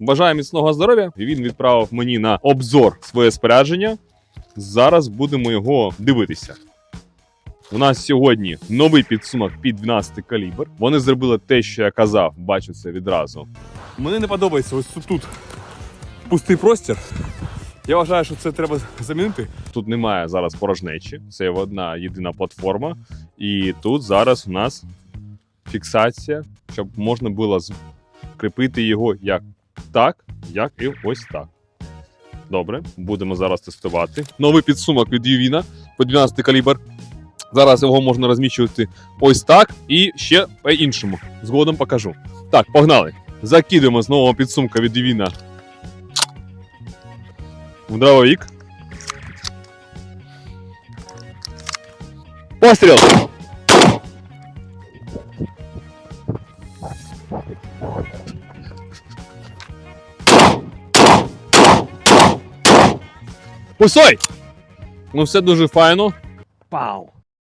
Бажаю міцного здоров'я. Він відправив мені на обзор своє спорядження. Зараз будемо його дивитися. У нас сьогодні новий підсумок під 12 калібр. Вони зробили те, що я казав, бачу це відразу. Мені не подобається ось тут пустий простір. Я вважаю, що це треба замінити. Тут немає зараз порожнечі, це одна єдина платформа. І тут зараз у нас фіксація, щоб можна було закріпити його як так, як і ось так. Добре, будемо зараз тестувати. Новий підсумок від Ювіна по 12 калібр. Зараз його можна розміщувати ось так і ще по-іншому. Згодом покажу. Так, погнали. Закидуємо з нового підсумка від Ювіна в дрововик. Постріл! Пустой! Ну все дуже файно. Пау!